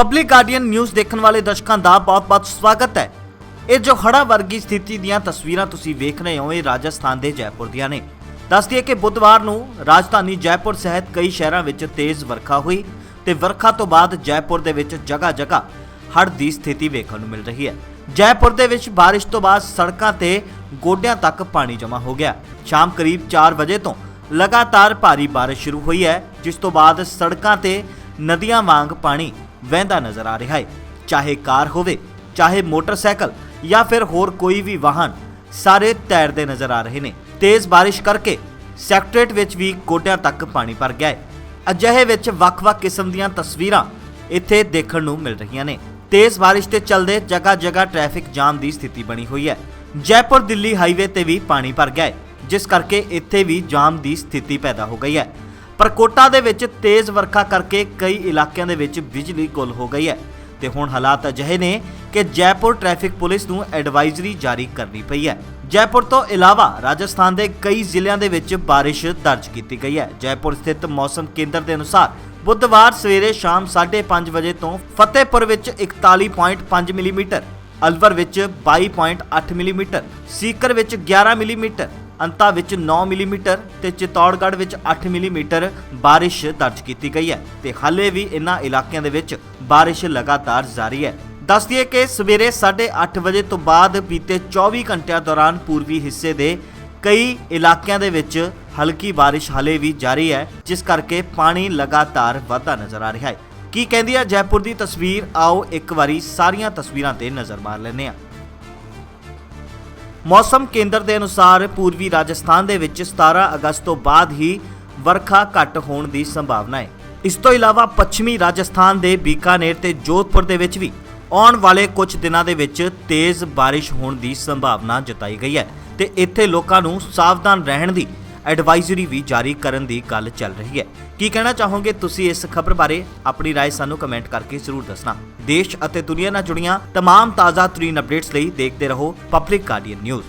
Public guardian news ਦੇਖਣ ਵਾਲੇ ਦਰਸ਼ਕਾਂ ਦਾ ਬਹੁਤ-ਬਹੁਤ ਸਵਾਗਤ ਹੈ। ਇਹ ਜੋ ਹੜਾ ਵਰਗੀ ਸਥਿਤੀ ਦੀਆਂ ਤਸਵੀਰਾਂ ਤੁਸੀਂ ਵੇਖ ਰਹੇ ਹੋ, ਇਹ ਰਾਜਸਥਾਨ ਦੇ ਜੈਪੁਰ ਦੀਆਂ ਨੇ। ਦੱਸ ਦਈਏ ਕਿ ਬੁੱਧਵਾਰ ਨੂੰ ਰਾਜਧਾਨੀ ਜੈਪੁਰ ਸਹਿਤ ਕਈ ਸ਼ਹਿਰਾਂ ਵਿੱਚ ਤੇਜ਼ ਵਰਖਾ ਹੋਈ ਤੇ ਵਰਖਾ ਤੋਂ ਬਾਅਦ ਜੈਪੁਰ ਦੇ ਵਿੱਚ ਜਗ੍ਹਾ-ਜਗ੍ਹਾ ਹੜ੍ਹ ਦੀ ਸਥਿਤੀ ਵੇਖਣ ਨੂੰ ਮਿਲ ਰਹੀ ਹੈ। ਜੈਪੁਰ ਦੇ ਵਿੱਚ ਬਾਰਿਸ਼ ਤੋਂ ਬਾਅਦ ਸੜਕਾਂ ਤੇ ਗੋਡਿਆਂ ਤੱਕ ਪਾਣੀ ਜਮ੍ਹਾਂ ਹੋ ਗਿਆ। ਸ਼ਾਮ ਕਰੀਬ 4 ਵਜੇ ਤੋਂ ਲਗਾਤਾਰ ਭਾਰੀ ਬਾਰਿਸ਼ ਸ਼ੁਰੂ ਹੋਈ ਹੈ, ਜਿਸ ਤੋਂ ਬਾਅਦ ਸੜਕਾਂ ਤੇ ਨਦੀਆਂ ਵਾਂਗ ਪਾਣੀ ਵਹਿੰਦਾ ਨਜ਼ਰ ਆ ਰਿਹਾ ਹੈ। ਚਾਹੇ ਕਾਰ ਹੋਵੇ, ਚਾਹੇ ਮੋਟਰਸਾਈਕਲ ਜਾਂ ਫਿਰ ਹੋਰ ਕੋਈ ਵੀ ਵਾਹਨ, ਸਾਰੇ ਤੈਰਦੇ ਨਜ਼ਰ ਆ ਰਹੇ ਨੇ। ਤੇਜ਼ ਬਾਰਿਸ਼ ਕਰਕੇ ਸੈਕਟਰੇਟ ਵਿੱਚ ਵੀ ਗੋਡਿਆਂ ਤੱਕ ਪਾਣੀ ਭਰ ਗਿਆ ਹੈ। ਅਜਿਹੇ ਵਿੱਚ ਵੱਖ-ਵੱਖ ਕਿਸਮ ਦੀਆਂ ਤਸਵੀਰਾਂ ਇੱਥੇ ਦੇਖਣ ਨੂੰ ਮਿਲ ਰਹੀਆਂ ਨੇ। ਤੇਜ਼ ਬਾਰਿਸ਼ ਦੇ ਚੱਲਦੇ ਜਗ੍ਹਾ-ਜਗ੍ਹਾ ਟ੍ਰੈਫਿਕ ਜਾਮ ਦੀ ਸਥਿਤੀ ਬਣੀ ਹੋਈ ਹੈ। ਜੈਪੁਰ ਦਿੱਲੀ ਹਾਈਵੇ ਤੇ ਵੀ ਪਾਣੀ ਭਰ ਗਿਆ ਹੈ, ਜਿਸ ਕਰਕੇ ਇੱਥੇ ਵੀ ਜਾਮ ਦੀ ਸਥਿਤੀ ਪੈਦਾ ਹੋ ਗਈ ਹੈ। ਪਰ ਕੋਟਾ ਦੇ ਵਿੱਚ ਤੇਜ਼ ਵਰਖਾ ਕਰਕੇ ਕਈ ਇਲਾਕਿਆਂ ਦੇ ਵਿੱਚ ਬਿਜਲੀ ਗੁੱਲ ਹੋ ਗਈ ਹੈ ਤੇ ਹੁਣ ਹਾਲਾਤ ਅਜਿਹੇ ਨੇ ਕਿ ਜੈਪੁਰ ਟ੍ਰੈਫਿਕ ਪੁਲਿਸ ਨੂੰ ਐਡਵਾਈਜ਼ਰੀ ਜਾਰੀ ਕਰਨੀ ਪਈ ਹੈ। ਜੈਪੁਰ ਤੋਂ ਇਲਾਵਾ ਰਾਜਸਥਾਨ ਦੇ ਕਈ ਜ਼ਿਲ੍ਹਿਆਂ ਦੇ ਵਿੱਚ ਬਾਰਿਸ਼ ਦਰਜ ਕੀਤੀ ਗਈ ਹੈ। ਜੈਪੁਰ ਸਥਿਤ ਮੌਸਮ ਕੇਂਦਰ ਦੇ ਅਨੁਸਾਰ ਬੁੱਧਵਾਰ ਸਵੇਰੇ ਸ਼ਾਮ 5:30 ਵਜੇ ਤੋਂ ਫਤਿਹਪੁਰ ਵਿੱਚ 41.5 ਮਿਲੀਮੀਟਰ, ਅਲਵਰ ਵਿੱਚ 22.8 ਮਿਲੀਮੀਟਰ, ਸੀਕਰ ਵਿੱਚ 11 ਮਿਲੀਮੀਟਰ ਅੰਤਾ ਵਿੱਚ 9 ਮਿਲੀਮੀਟਰ ਤੇ ਚਿਤੌੜਗੜ੍ਹ ਵਿੱਚ 8 ਮਿਲੀਮੀਟਰ ਬਾਰਿਸ਼ ਦਰਜ ਕੀਤੀ ਗਈ ਹੈ ਤੇ ਹਾਲੇ ਵੀ ਇਨ੍ਹਾਂ ਇਲਾਕਿਆਂ ਦੇ ਵਿੱਚ ਬਾਰਿਸ਼ ਲਗਾਤਾਰ ਜਾਰੀ ਹੈ। ਦੱਸ ਦਈਏ ਕਿ ਸਵੇਰੇ 8:30 ਵਜੇ ਤੋਂ ਬਾਅਦ ਬੀਤੇ 24 ਘੰਟਿਆਂ ਦੌਰਾਨ ਪੂਰਬੀ ਹਿੱਸੇ ਦੇ ਕਈ ਇਲਾਕਿਆਂ ਦੇ ਵਿੱਚ ਹਲਕੀ ਬਾਰਿਸ਼ ਹਾਲੇ ਵੀ ਜਾਰੀ ਹੈ, ਜਿਸ ਕਰਕੇ ਪਾਣੀ ਲਗਾਤਾਰ ਵਧਦਾ ਨਜ਼ਰ ਆ ਰਿਹਾ ਹੈ। ਕੀ ਕਹਿੰਦੀ ਹੈ ਜੈਪੁਰ ਦੀ ਤਸਵੀਰ? ਆਓ ਇੱਕ ਵਾਰੀ ਸਾਰੀਆਂ ਤਸਵੀਰਾਂ ਤੇ ਨਜ਼ਰ ਮਾਰ ਲੈਂਦੇ ਹਾਂ। ਮੌਸਮ ਕੇਂਦਰ ਦੇ ਅਨੁਸਾਰ ਪੂਰਬੀ ਰਾਜਸਥਾਨ ਦੇ ਵਿੱਚ 17 ਅਗਸਤ ਤੋਂ ਬਾਅਦ ਹੀ ਵਰਖਾ ਘੱਟ ਹੋਣ ਦੀ ਸੰਭਾਵਨਾ ਹੈ। ਇਸ ਤੋਂ ਇਲਾਵਾ ਪੱਛਮੀ ਰਾਜਸਥਾਨ ਦੇ ਬੀਕਾਨੇਰ ਤੇ ਜੋਧਪੁਰ ਦੇ ਵਿੱਚ ਵੀ ਆਉਣ ਵਾਲੇ ਕੁਝ ਦਿਨਾਂ ਦੇ ਵਿੱਚ ਤੇਜ਼ ਬਾਰਿਸ਼ ਹੋਣ ਦੀ ਸੰਭਾਵਨਾ ਜਤਾਈ ਗਈ ਹੈ ਤੇ ਇੱਥੇ ਲੋਕਾਂ ਨੂੰ ਸਾਵਧਾਨ ਰਹਿਣ ਦੀ ਐਡਵਾਈਜ਼ਰੀ ਵੀ ਜਾਰੀ ਕਰਨ ਦੀ ਗੱਲ ਚੱਲ ਰਹੀ ਹੈ ਕੀ ਕਹਿਣਾ ਚਾਹੋਗੇ ਤੁਸੀਂ ਇਸ ਖਬਰ ਬਾਰੇ ਆਪਣੀ رائے ਸਾਨੂੰ ਕਮੈਂਟ ਕਰਕੇ ਜ਼ਰੂਰ ਦੱਸਣਾ ਦੇਸ਼ ਅਤੇ ਦੁਨੀਆ ਨਾਲ ਜੁੜੀਆਂ तमाम ਤਾਜ਼ਾ ਤਰੀਨ ਅਪਡੇਟਸ ਲਈ ਦੇਖਦੇ ਰਹੋ ਪਬਲਿਕ ਗਾਰਡੀਅਨ ਨਿਊਜ਼